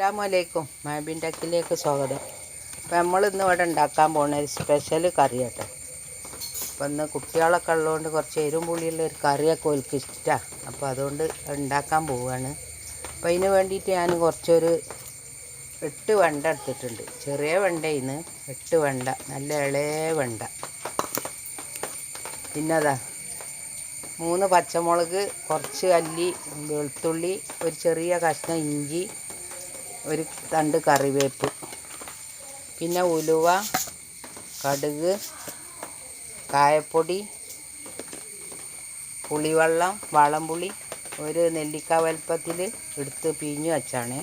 അസ്സാമലൈക്കും മാബിൻ ടക്കിലേക്ക് സ്വാഗതം. അപ്പോൾ നമ്മൾ ഇന്ന് ഇവിടെ ഉണ്ടാക്കാൻ പോകുന്ന ഒരു സ്പെഷ്യൽ കറി കേട്ടോ അപ്പം ഇന്ന് കുട്ടികളൊക്കെ ഉള്ളതുകൊണ്ട് കുറച്ച് എരും പുളിയുള്ള ഒരു കറിയൊക്കെ ഓൽക്ക് ഇഷ്ടമാണ് അപ്പോൾ അതുകൊണ്ട് ഉണ്ടാക്കാൻ പോവുകയാണ് അപ്പം അതിന് വേണ്ടിയിട്ട് ഞാൻ കുറച്ചൊരു എട്ട് വെണ്ട എടുത്തിട്ടുണ്ട്. ചെറിയ വെണ്ടയിന്ന് എട്ട് വെണ്ട നല്ല ഇളയ വെണ്ട. പിന്നതാ മൂന്ന് പച്ചമുളക് കുറച്ച് അല്ലി വെളുത്തുള്ളി ഒരു ചെറിയ കഷ്ണം ഇഞ്ചി ഒരു തണ്ട് കറിവേപ്പ് പിന്നെ ഉലുവ കടുക് കായപ്പൊടി പുളിവെള്ളം വളംപുളി ഒരു നെല്ലിക്ക വലുപ്പത്തിൽ എടുത്ത് പിഴിഞ്ഞ് വെച്ചാണ്.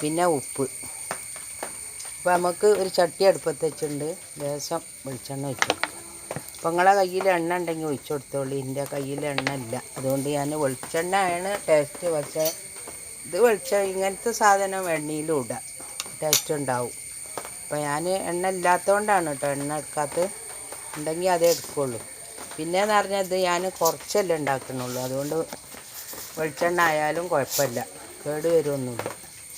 പിന്നെ ഉപ്പ്. അപ്പോൾ നമുക്ക് ഒരു ചട്ടി അടുപ്പത്ത് വെച്ചിട്ടുണ്ട്. ലേശം വെളിച്ചെണ്ണ വെച്ചു അപ്പോൾ നിങ്ങളെ കയ്യിൽ എണ്ണ ഉണ്ടെങ്കിൽ ഒഴിച്ചു കൊടുത്തോളൂ. എന്റെ കയ്യിൽ എണ്ണ ഇല്ല. അതുകൊണ്ട് ഞാൻ വെളിച്ചെണ്ണയാണ് ടേസ്റ്റ് പക്ഷേ ഇത് വെളിച്ച ഇങ്ങനത്തെ സാധനം എണ്ണയിലും ഇടാം. ടേസ്റ്റ് ഉണ്ടാവും. അപ്പോൾ ഞാൻ എണ്ണ ഇല്ലാത്തതുകൊണ്ടാണ് കേട്ടോ എണ്ണ എടുക്കാത്തത് ഉണ്ടെങ്കിൽ അതേ എടുക്കുള്ളൂ. പിന്നെയെന്ന് പറഞ്ഞാൽ ഇത് ഞാൻ കുറച്ചല്ലേ ഉണ്ടാക്കുന്നുള്ളൂ അതുകൊണ്ട് വെളിച്ചെണ്ണ ആയാലും കുഴപ്പമില്ല കേട് വരുമൊന്നുമില്ല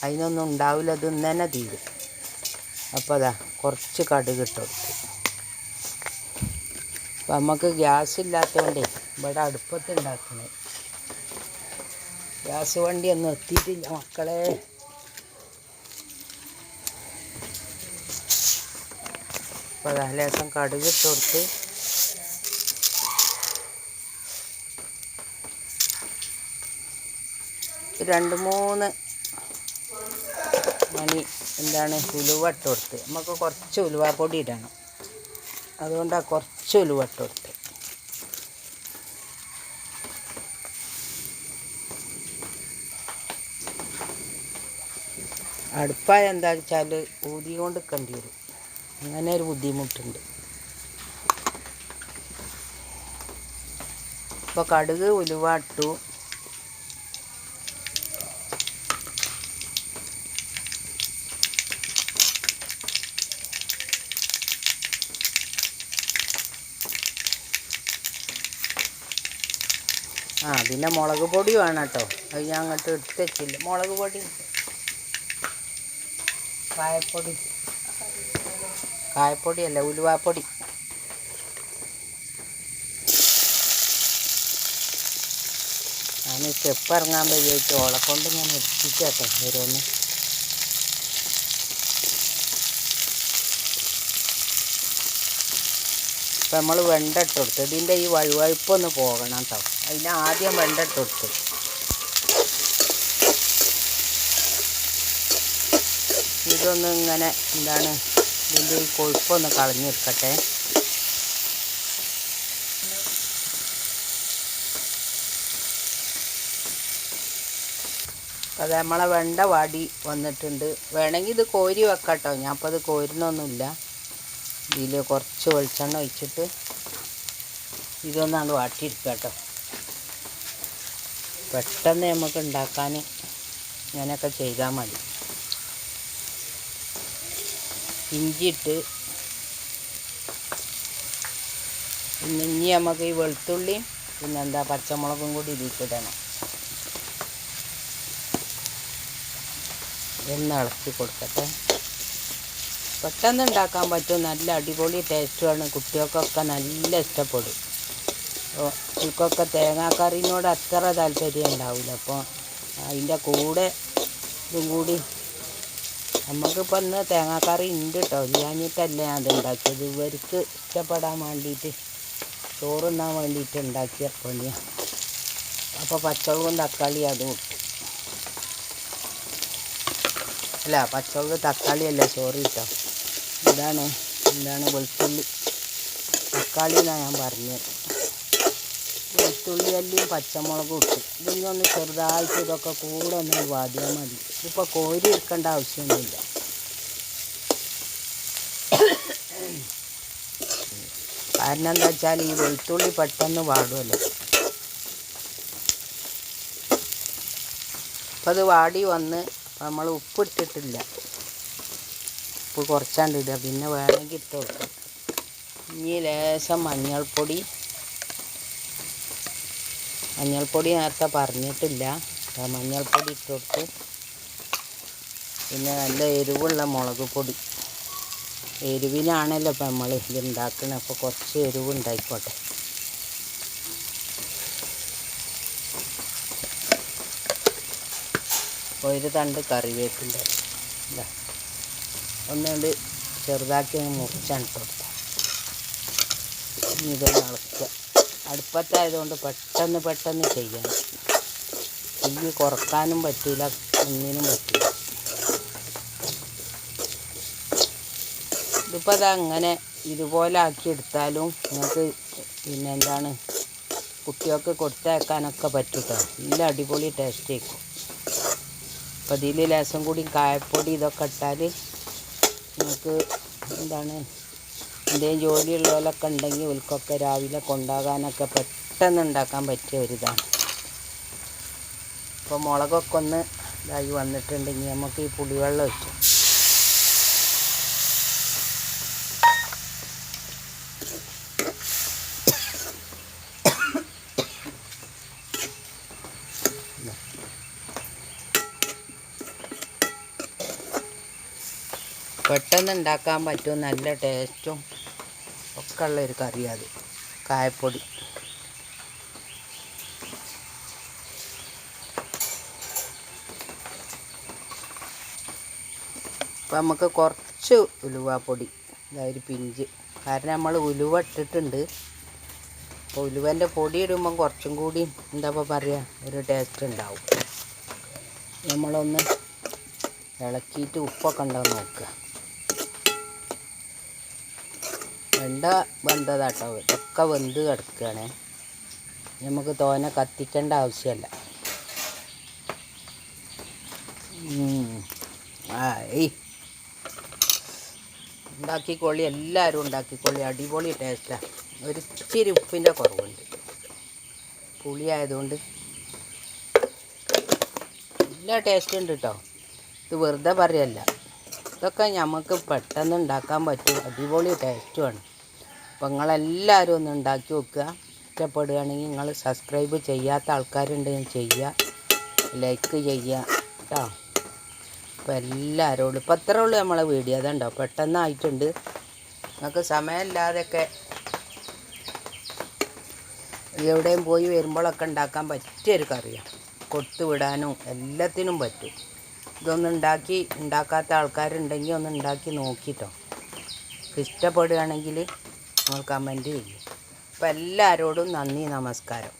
അതിനൊന്നും ഉണ്ടാവില്ല അത് ഇന്ന് തന്നെ തീരും. അപ്പോൾ അതാ കുറച്ച് കടുക് ഇട്ട് അപ്പം നമുക്ക് ഗ്യാസ് ഇല്ലാത്തതുകൊണ്ടേ ഇവിടെ അടുപ്പത്ത് ഉണ്ടാക്കണേ. ഗ്യാസ് വണ്ടി ഒന്നും എത്തിയിട്ടില്ല മക്കളെ. അപ്പോൾ ലേശം കടുക് ഇട്ട് രണ്ട് മൂന്ന് മണി എന്താണ് ഉലുവ ഇട്ട് നമുക്ക് കുറച്ച് ഉലുവാപ്പൊടി ഇടണം. അതുകൊണ്ടാണ് കുറച്ച് ഉലുവ ഇട്ട് അടുപ്പായ എന്താ വെച്ചാൽ ഊതി കൊണ്ട് നിൽക്കേണ്ടി വരും. അങ്ങനെ ഒരു ബുദ്ധിമുട്ടുണ്ട്. ഇപ്പോൾ കടുക് ഉലുവാട്ടു ആ പിന്നെ മുളക് പൊടി വേണം കേട്ടോ. അത് ഞാൻ അങ്ങോട്ട് എടുത്ത് വെച്ചില്ല. മുളക് പൊടി കായപ്പൊടി. കായപ്പൊടി അല്ല ഉലുവാപ്പൊടി ഞാൻ സ്റ്റെപ്പ് ഇറങ്ങാൻ വയ്യായിട്ട് ഓളക്കൊണ്ട് ഞാൻ എത്തിച്ചേട്ടോ ഓരോന്ന്. ഇപ്പം നമ്മൾ വെണ്ട ഇതിന്റെ ഈ വഴുവഴുപ്പൊന്ന് പോകണം കേട്ടോ അതിന് ആദ്യം വെണ്ട ഇതൊന്ന് ഇങ്ങനെ എന്താണ് ഇതിന്റെ ഈ കൊഴുപ്പൊന്ന് കളഞ്ഞെടുക്കട്ടെ. അത് നമ്മളെ വെണ്ട വാടി വന്നിട്ടുണ്ട്. വേണമെങ്കിൽ ഇത് കോരി വെക്കട്ടോ. ഞാൻ അപ്പോൾ അത് കോരുന്നൊന്നുമില്ല. ഇതിൽ കുറച്ച് വെളിച്ചെണ്ണ ഒഴിച്ചിട്ട് ഇതൊന്നാണ് വാട്ടിയിരിക്കട്ടോ കേട്ടോ പെട്ടെന്ന് നമുക്ക് ഉണ്ടാക്കാൻ ഇങ്ങനെയൊക്കെ ചെയ്താൽ മതി. ഇഞ്ചിയിട്ട് പിന്നെ ഇനി നമുക്ക് ഈ വെളുത്തുള്ളിയും പിന്നെന്താ പച്ചമുളകും കൂടി ഇതിൽക്കിടണം ഒന്ന് ഇളക്കി കൊടുക്കട്ടെ. പെട്ടെന്ന് ഉണ്ടാക്കാൻ പറ്റും. നല്ല അടിപൊളി ടേസ്റ്റുമാണ് കുട്ടികൾക്കൊക്കെ നല്ല ഇഷ്ടപ്പെടും. അപ്പോൾ ഇവർക്കൊക്കെ തേങ്ങാക്കറിനോട് അത്ര താല്പര്യം ഉണ്ടാവില്ല. അപ്പോൾ അതിന്റെ കൂടെ ഇതും കൂടി നമുക്കിപ്പോൾ ഇന്ന് തേങ്ങാക്കറി ഉണ്ട് കേട്ടോ ഇല്ലാഞ്ഞിട്ടല്ല ഞാൻ അത് ഉണ്ടാക്കിയത് ഇവർക്ക് ഇഷ്ടപ്പെടാൻ വേണ്ടിയിട്ട് ചോറുണ്ണാൻ വേണ്ടിയിട്ട് ഉണ്ടാക്കിയ പണിയാണ് അപ്പോൾ പച്ചവും തക്കാളി അതും അല്ല പച്ചവും തക്കാളി അല്ല സോറി കേട്ടോ ഇതാണ് എന്താണ് വെളുത്തുള്ളി. തക്കാളി എന്നാണ് ഞാൻ പറഞ്ഞത്. വെളുത്തുള്ളി അല്ലിയും പച്ചമുളകും ഇട്ടു. ഇതിങ്ങനെ ഒന്ന് ചെറുതായിട്ട് ഇതൊക്കെ കൂടെ ഒന്ന് വാടിയാൽ മതി. ഇതിപ്പോൾ കോരി എടുക്കേണ്ട ആവശ്യമൊന്നുമില്ല. കാരണം എന്താ വെച്ചാൽ ഈ വെളുത്തുള്ളി പെട്ടെന്ന് വാടുമല്ലോ അപ്പം അത് വാടി വന്ന് നമ്മൾ ഉപ്പിട്ടിട്ടില്ല. ഉപ്പ് കുറച്ചാണ്ട് ഇടുക. പിന്നെ വേണമെങ്കിൽ ഇട്ട് കൊടുക്കാം. ഇനി ലേശം മഞ്ഞൾപ്പൊടി മഞ്ഞൾപ്പൊടി നേരത്തെ പറഞ്ഞിട്ടില്ല. മഞ്ഞൾപ്പൊടി ഇട്ട് കൊടുത്ത്. പിന്നെ നല്ല എരിവുള്ള മുളക് പൊടി. എരിവിനാണല്ലോ ഇപ്പം നമ്മൾ ഇതുണ്ടാക്കുന്നത് അപ്പോൾ കുറച്ച് എരിവ് ഉണ്ടായിക്കോട്ടെ. ഒരു തണ്ട് കറിവേപ്പിന്റെ ഇതാ. ഒന്നുകൊണ്ട് ചെറുതാക്കി മുറിച്ചാണ് കൊടുത്തത്. ഇതൊന്ന് ഇളക്കുക. അടുപ്പത്തായതുകൊണ്ട് പെട്ടെന്ന് പെട്ടെന്ന് ചെയ്യാം. തീ കുറക്കാനും പറ്റില്ല ഒന്നിനും പറ്റില്ല ഇതിപ്പോൾ അത് അങ്ങനെ ഇതുപോലെ ആക്കി എടുത്താലും നിങ്ങൾക്ക് പിന്നെ എന്താണ് കുട്ടികൾക്ക് കൊടുത്തേക്കാനൊക്കെ പറ്റൂട്ടോ. നല്ല അടിപൊളി ടേസ്റ്റ് ആയിരിക്കും. അപ്പോൾ ഇതിൽ ലേശം കൂടി കായപ്പൊടി ഇതൊക്കെ ഇട്ടാൽ നിങ്ങൾക്ക് എന്താണ് എന്തെങ്കിലും ജോലിയുള്ളവരൊക്കെ ഉണ്ടെങ്കിൽ ഉൽക്കൊക്കെ രാവിലെ കൊണ്ടാകാനൊക്കെ പെട്ടെന്ന് ഉണ്ടാക്കാൻ പറ്റിയ ഒരിതാണ് ഇപ്പോൾ മുളകൊക്കെ ഒന്ന് ഇതായി വന്നിട്ടുണ്ടെങ്കിൽ നമുക്ക് ഈ പുളിവെള്ളം വെച്ചു പെട്ടെന്ന് ഉണ്ടാക്കാൻ പറ്റും. നല്ല ടേസ്റ്റും ഉള്ള ഒരു കറിയാണ് കായപ്പൊടി. അപ്പം നമുക്ക് കുറച്ച് ഉലുവാപ്പൊടി അതായത് പിഞ്ച്. കാരണം നമ്മൾ ഉലുവ ഇട്ടിട്ടുണ്ട്. അപ്പോൾ ഉലുവന്റെ പൊടി ഇടുമ്പം കുറച്ചും കൂടി എന്താ പറയുക ഒരു ടേസ്റ്റ് ഉണ്ടാവും. നമ്മളൊന്ന് ഇളക്കിയിട്ട് ഉപ്പൊക്കെ ഉണ്ടോ നോക്കുക. വെണ്ട വെന്തതാട്ടോ. ഇതൊക്കെ വെന്ത് കിടക്കുകയാണ് നമുക്ക് തോനെ കത്തിക്കേണ്ട ആവശ്യമല്ല. ആ ഏയ് ഉണ്ടാക്കിക്കോളി എല്ലാവരും ഉണ്ടാക്കിക്കോളി. അടിപൊളി ടേസ്റ്റാണ് ഒരു ഇച്ചിരി ഉപ്പിന്റെ കുറവുണ്ട്. പുളി ആയതുകൊണ്ട് നല്ല ടേസ്റ്റ് ഉണ്ട് കേട്ടോ ഇത് വെറുതെ പറയല്ല. ഇതൊക്കെ നമുക്ക് പെട്ടെന്ന് ഉണ്ടാക്കാൻ പറ്റും. അടിപൊളി ടേസ്റ്റുമാണ് അപ്പോൾ നിങ്ങളെല്ലാവരും ഒന്ന് ഉണ്ടാക്കി വെക്കുക ഇഷ്ടപ്പെടുകയാണെങ്കിൽ നിങ്ങൾ സബ്സ്ക്രൈബ് ചെയ്യാത്ത ആൾക്കാരുണ്ടെങ്കിൽ ചെയ്യുക. ലൈക്ക് ചെയ്യുക കേട്ടോ അപ്പോൾ എല്ലാവരോടും ഇപ്പം അത്രേ ഉള്ളൂ നമ്മളെ വീഡിയോ അതുണ്ടോ? പെട്ടെന്നായിട്ടുണ്ട്. നിങ്ങൾക്ക് സമയമില്ലാതെയൊക്കെ എവിടെയും പോയി വരുമ്പോഴൊക്കെ ഉണ്ടാക്കാൻ പറ്റിയൊരു കറിയാണ് കൊടുത്തു വിടാനും എല്ലാത്തിനും പറ്റും. ഇതൊന്നും ഉണ്ടാക്കി ഉണ്ടാക്കാത്ത ആൾക്കാരുണ്ടെങ്കിൽ ഒന്ന് ഉണ്ടാക്കി നോക്കിട്ടോ. ഇഷ്ടപ്പെടുകയാണെങ്കിൽ നിങ്ങൾ കമന്റ് ചെയ്യും. അപ്പോൾ എല്ലാവരോടും നന്ദി നമസ്കാരം.